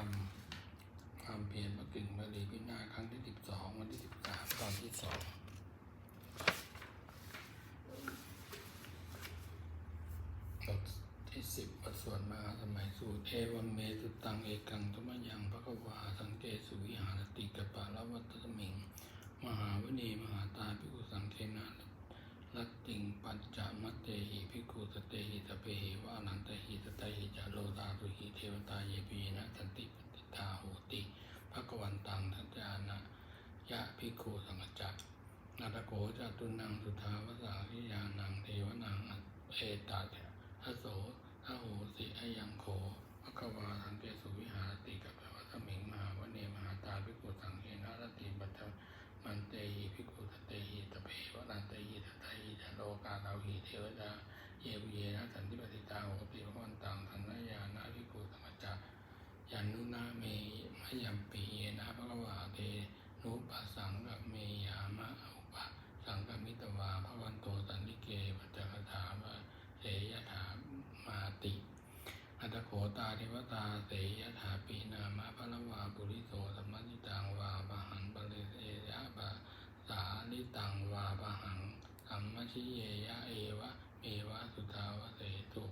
รม ความเพียรประกึ่งบาลีพินาครั้งที่สิบสองวันที่สิบสามตอนที่สองบทที่สิบบทสวดมหาสมัยสูตรเอวัมเมสุตังเอกังธรรมยังพระกวาสังเกสุวิหารติกปะละวัตตมิง มหาวณีมหาตาภิกขุสังเทนาลัตติงปัญจมัตเตหิภิกขุสเตหิตะเปหิวะอนันตหิตตะหิจาโลตา ตาเยปีนะสันติปติตาโหติภควันตังทัจานะยะพิโคสังฆจักนาตโกจตุนังสุทาวสาริยานังเทวนังเอตัสทโสทโหสิอยังโขภควาสังเกสุวิหารติกับวัสมิงมหาวเนมหาตาภิกขุสังเกนะรติปัตต มันเตหิภิกขุสเตหิตะเพวนันเตหิตถะหิจะโลกาเตาหิเทวดาเยวิเยนะสันติปฏิตาโหติพวันตังสันนยานาภิกขุสมัจจะ ยันนุนาเมมะยัมปีเยนะภะคะวาเตนุปัสสังกเมยามะอุปสังกมิตวาภะวันโตสันติเกปัจจคถาวะเสยถามาติอัตโขตาเทวตาเสยถาปีนามะพะละวาปุริโสสัมมัติตังวาปะหันปะเลเสยะปะสาลิตังวาปะหังสัมมชิเยยะเอวะเมวะสุทาวะเสตุ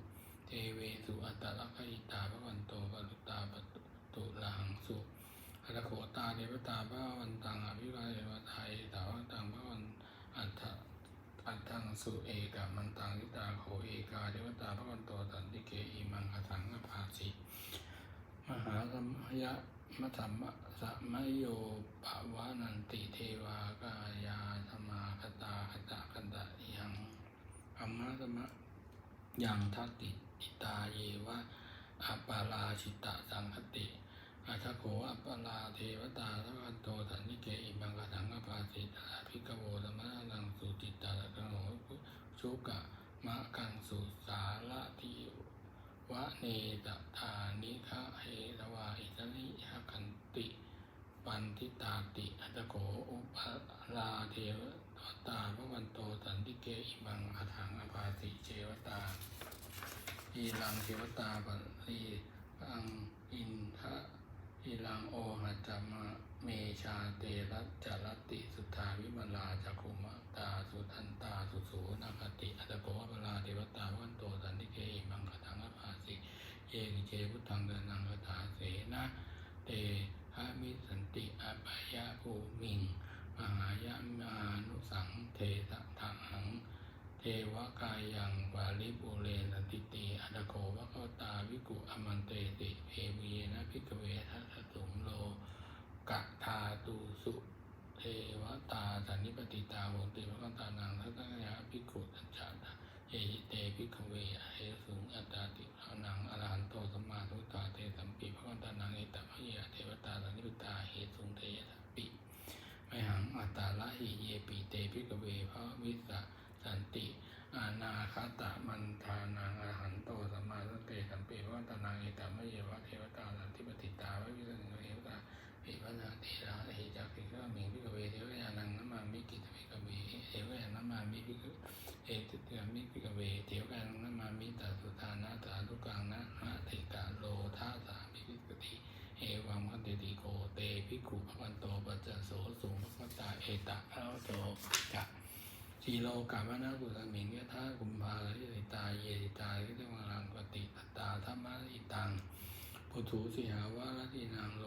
เทเวสุอัตตลักขิตาพระวันโตปรุตตาปตุลหังสุอัตถโข ตาเทวตาพระวันตังอภิวาเทวตาเอตาวันตังพระวันอัตอัตังสุเอกามันตังยิตาโขเอกาเทวตาพระวันโตสันติเกอิมังคสังอภาสิมหาสมยะมัสสมะสะมโยปวานันติเทวากายาธมาคตาคตาคตะยังอัมมาสมยังทัตติอิตาเยวะอปปาราชิตะสังคติ อาทโขอัปปลาเทวตาทวันโตสันนิเกอิมังกถังอภาสิตาภิกขโวธรรมนังสุติตตาตะโนชุกะมะกังสุสาละทิวะเนตทานิคะเฮตวาอิตริยกันติปันทิตาติอัตโขอุปลาเทวตาพระวันโตสันติเกอิมังกถังอภาสิเจวตาอีลังเทวตาปัลีอังอินทะ อีลังโอหัจมะเมชาเตรัจจรติสุทธาวิมลาจักขุมะตาสุทันตาสุสูนาคติอัตโกวปลาเทวตาวันโตสันติเกอิมังคตังอภาสิเยกิเจพุทธังเดนังคถาเสนะเตหะมิสันติอปายะภูมิงมหายามานุสังเทสะทังเทวกายังวาลิปุเรนติติอัตโกวะโคตา กุอมันเตติเพวีนะพิกเวทัสสุงโลกะทาตุสุเทวตาสันนิปติตาโหติพระตานังทัตยาภิกขุสัจจานะเอหิเตภิกเวอเหสุงอัตตาติพระนังอรหันโตสัมมาสัมพุทธาเทสัมปิพระตานังเอตพะเยเทวตาสันนิปตาเหสุงเทยสัมปิไมหังอัตตาละหิเยปิเตภิกเวพระวิสสะสันติอานาคตะมันทานัง ปิวันาเทระเอจักขิกะมิพิกเวเทวยานังนัมมามิกิตวิกเวเทวยานัมมามิพิกเอติตมิพิกเวเทวยานังนัมมามิตาสุทานาตาทุกังนะหะติกาโลทาสามิพิกติเอวังคันติติโกเตภิกขุภวันโตปัจจโสสุภควตาเอตะพระโตจะชีโลกามนากุสมิงยะธากุมภาลิตาเยติตาลิติวังรังปฏิปัตตาธรรมะอิตัง ปุถุสิหาวะรตินางโล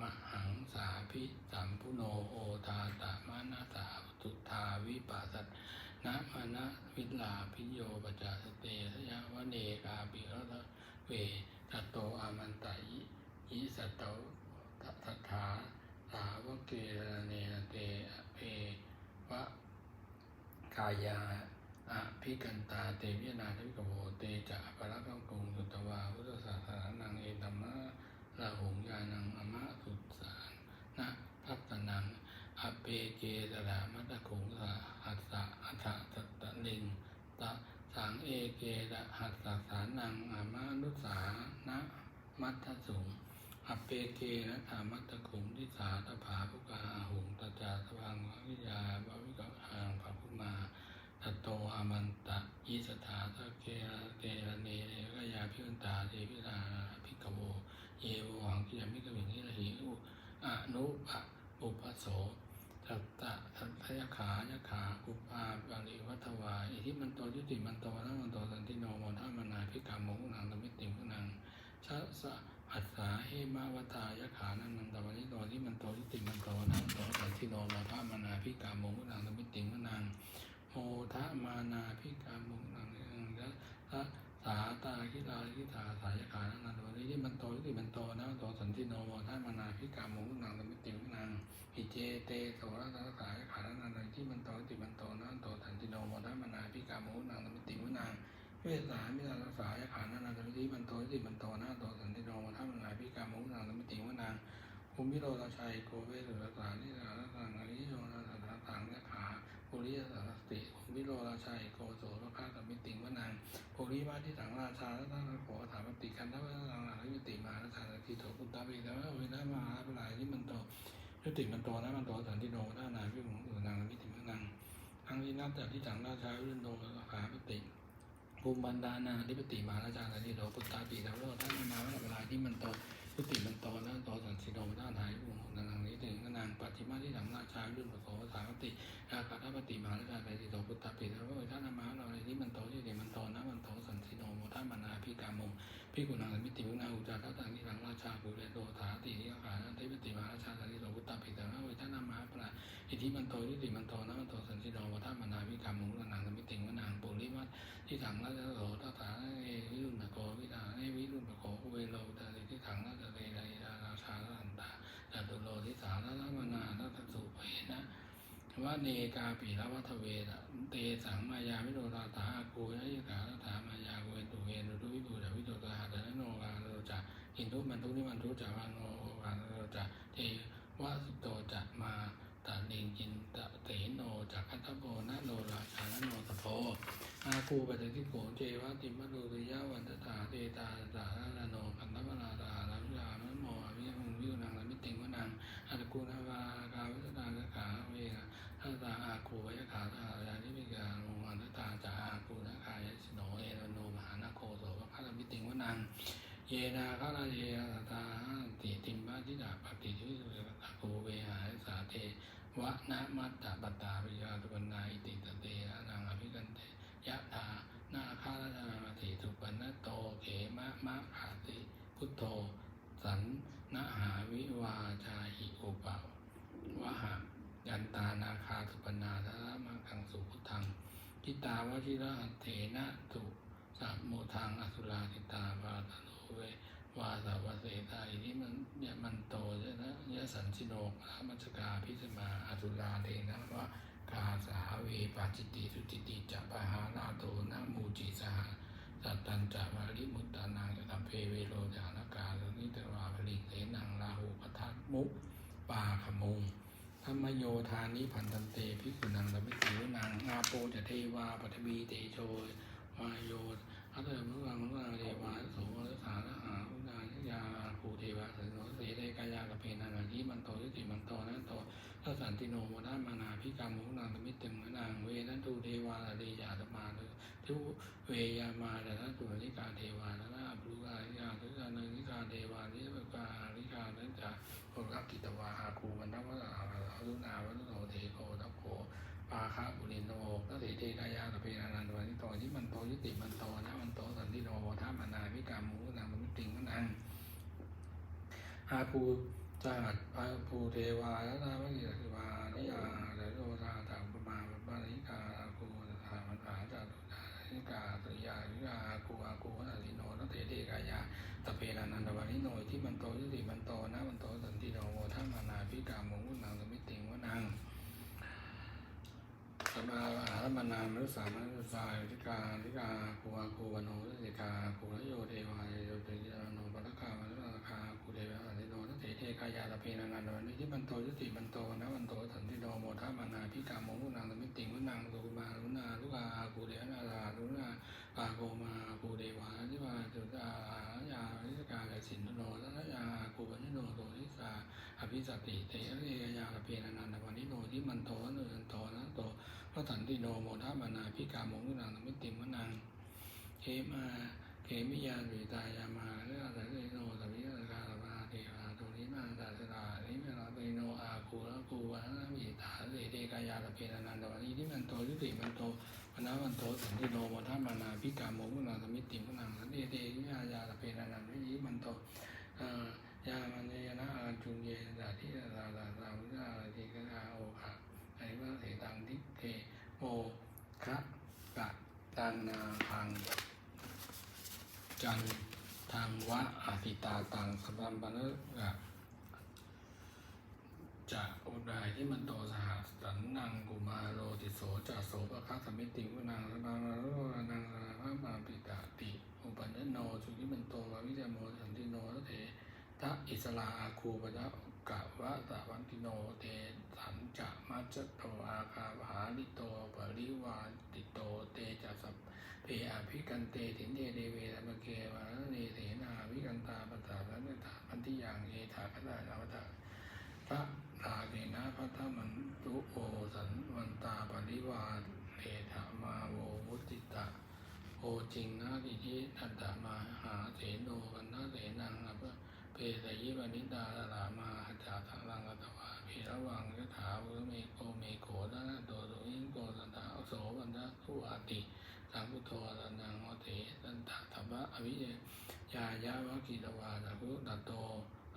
มะหังสาพิสัมพุโนโอทาตะมานาสาตุทาวิปัสสนะมานะวิลาพิโยปจจสเตสยาวะเนกาปิรัตเวตโตอามันตะยิยิสัตโตทัถาสาวกเกรเนเตเอวะกายาอะพิกันตาเตวินาทิกโวเตจะปะระกังกุงสุตวาพุทธศาสนานังเอตัมมะละหงยานังอมะสุสานนะพัตนังอเปเก ตระมัตตะขุงสะหัสสะอัฏฐตัตตะลิงตะสังเอเกระหัสสะสานังอามานุสานะมัตถสุงอเปเกนะธามัตะขุงทิสาตภาภุกาหุงตจาสพังวิยาบวิกหังภาภุมาตโตอามันตะยิสถาตะเกระเกระเนเรกยาพิวันตาเทพิลาภิกโวเยวหังที่ยามิกวิงที่ระหิอุอนุปะอุปโส สัตตะสัตยขายขาอุปาปาริวัตวาอิทิมันโตยุติมันโตนะมันโตสันติโนโมทามานาพิกามงุนังตมิติมุนังชะสะอัสสาเฮมาวตายขานันนันตวันนิโตที่มันโตยุติมันโตนะมันโตสันติโนโมทามานาพิกามงุนังตมิติมุนังโมทะมานาพิกามงุนังและละสาตาคิลาคิตาสายขานันนันวันนี้ที่มันโตที่มันโตนะมันโตสันติโนโมทามานาพิกามุนังสมิติมุนังอิเจเตโส รสาสายขานันนันที่มันโตที่มันโตนะมันโตสันติโนโมท่ามนาพิกามุนังสมิติมุนังเวสามิลาสายขานันนันที่มันโตที่มันโตนะโตสันติโนโมท่ามนาพิกามุนังสมิติมุนังภูมิโรราชัยโกเวสุรสานิสารสังอริโยนาสังสังยขาปุริยสัสติภูมิโรราชัยโกโสรคาสมิติมุนังโภริมาที่สังราชาและท่านขอถามปฏิกันถ้าว่าสังหารยุติมาแล้วทานทีโถกุตตาปิต่ว่าเวลามาหาเวลาที่มันโต ยติมันโตนะมันโตสันติโนท่านาพิมุงอุนางมิติมังทั้งที่นับจากที่สังราชาวิรุณโตขาปฏิภูมิบันดานาธิปติมาราชาสันติโถกุตตาปิแต่ว่าท่านมาเวลาที่มันโตยุติมันโตนะโตสันติโนท่านาพิมุงอุนางนี้ถึงนางปัจจิมาที่สังราชาวิรุณโตสาปฏิอาคาทัปติมาแล้วการติโตพุทธปิแล้วก็ท่านนามาเราที่มันโตที่เดมันโตนะมันโตสันติโนโมทัมานาพิกามง พิกุณังมิติมุนาอุจาระตังที่สังราชาภูเรโตถาตินิขาเทิปติมาราชาสันติโตพุทธปิแต่ว่าท่านามาปราอิทิมันโตที่ติมันโตนะมันโตสันติโนโมทัมนาพิกามงนังมิติมุนังปุริมัตที่สังราชโตตถาเอวิรุณโกวิตาเอวิรุณโกเวโลตาที่สังราชเตไลราชาสันตาจตุโลที่สาระมนานัตสุเพนะ ว่าเนกาปีละวัฏเวระเตสังมายาวิโรตาตาอากูยยกาลถามายาเวนตุเวนตุวิบูดาวิโตตาหะตะโนกาโรจะอินทุมันทุนิมันทุจะวันโนกาโรจะเทวะสุโตจะมาตาลิงจินตะเตโนจักขัตโพนะโนราชานโนตโพอาคูปฏิทิโกเจวะติมะโรติยะวันตตาเตตาตาลาโนคันธมนาตาลาวิยามะโมอวิยมุงวิวนังละมิติงวนังอัตกุณาวากาวิสตากขาเวนะ ถ้าตาอาคูวยขาตายานิพิกาโมอันตาจาอาคูนะคายสิโนเอรโนมหานาโคโสวะคาลมิติงวนัง เยนาคาลาเยตาติติมบาทิดาปฏิทิสุตะโกเวหาสาเตวะนะมัตตะปตาปิยาตุปนาอิติตเตอะนังอภิกันเตยะตานาคาลานาติสุปนโตเขมะมะขาติพุทโธสันนะหาจาหิอุปาวะหะ ยันตานาคาสุปนาทะมังคังสุพุทธัง ทิตาวชิระเถนะตุสัมโมทังอสุราทิตาวาตโลเววาสาวเสตาอินิมันยะมันโตยะนะยะสันชิโนพระมัจกาพิสมาอสุราเทนะวะกาสาเวปาจิตติสุจิติจะปะหาลาโตนะมูจิสหสัตตัญจะวาริมุตตานังยะตัมเพเวโรจานากาลนิตวาภลิเสนังลาหูปทัตมุปปาขมุง ธรรมโยธานิพันธันเตภิกขุนังธรรมิติวนังอาโปจะเทวาปัทวีเตโชวายโยอัตเตมุลังมุลังเทวาโสรสารหาอุณายาภูเทวาสนโนเสเดกายากเพนันทิมันโตยุติมันโตนันโต ทัสสันติโนโมนามานาพิกามุนังธมิติมนังเวนันตุเทวาเดยาตมาทุเวยามาดนะตุนิกาเทวานะนาปุกาลิกาทุกานิกาเทวานิปกาลิกานันจะโอรักกิตวาอาคูมันทัพวะอาอารุณาวัโนเทโกทัพโขปาคาบุรินโนนัตถิเทกายาตเพนานันวันนิโตที่มันโตยุติมันโตนะมันโตสันติโนท่ามานาพิกามูนางมันติงมันอังอาคู จัดอาภูเทวาและนาวิเทวานิยาและโรธาตาปมาปาริกาอาคูธามันหาจัตุนานิกาตุยานิยาอาคูอาคูนันติโนนัตถิเทกายาตะเพนานันตวานิโนที่มันโตยุติมันโตนะมันโตสันติโนโมท่ามานาพิกามงุนังสมิติงวนังสมาอาหามานามรุสามันุสายทิกาทิกาภูอาคูวโนทิกาภูรโยเทวายโยเทยาโนปัตคามันราคาภูเทวะนิโนนัตเถเท กายาตะเพนานันวานิที่มันโตยุติมันโตนะมันโตสันติโนโมทามานาพิกามงวุนังสมิติงวนังสุมาลุนาลุกาภูเทนาลาลุนาปาโกมาภูเดวาทิวาจุตายาวิสกาลสินโนทัตยาภูปนิโนโตทิสาอภิสติเตเรยาตะเพนันนันวันนิโนที่มันโตเนินโตนะโตพระสันติโนโมทัมานาพิกามงุนังมิติมนังเขมาเขมิยาวิตายามาเรื่องอะไรโนตวิสกาลมาเทวา นาวันโตสันติโนโมทัมานาพิกาโมมุนาสมิติมุนังสันติเตวิญาญาตะเพนานันวิญิมันโตอ่อยามันเยนะอาจุนเยสาธิสาสาสาวินาติกนาโอคะไอวัตเสตังทิเทโมคะกะตังนาพังจันทางวะอาติตาตังสัมปัมปะนะ อุดายที่มันโตสหสันนังกุมาโรติโสจะโสปะคะสมิติวนังสมาโรนังพระมาปิตาติอุปันญโนสุขิมันโตวาวิจโมสันติโนเถทะอิสลาอาคูปะะกะวะตะวันติโนเตสันจะมัจโตอาคาภาลิโตปริวาติโตเตจะสัพเพอาภิกันเตถินเตเดเวธรรมเกวาเนเถนาวิกันตาปตาลันตาพันธิยังเอถาคตานาวตาพระ ราเกนะพระธมันตุโอสันวันตาปริวาเนธามาโววุติตาโอจริงนะทิทินันตมาหาเสโนกันนะเสนังอภเพสยิวนิตาลามาหจาทังลังกัตวาเพระวังยถาวุเมโกเมโกนะโตโตอิงโกสันตาโสวันตะทุอาติสังพุทโธอรนังโอเถตันตะทัพพะอวิเยยายาวะกิตวาตะคุตโต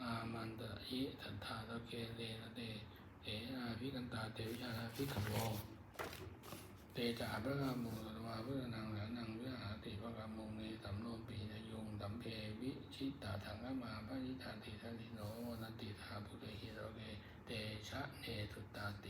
อามันตะอิทันทาตะเกเรนะเตเออาภิกันตาเตวิชาภิกขโวเตจะพระกามุตวาพุทธนังหลานังวิหารติพระกามุงเนสัมโนปีนยุงสัมเพวิชิตตาทังกมาพระนิทาติทันติโนนันติทาพุทธิโรเกเตชะเนสุตตาติ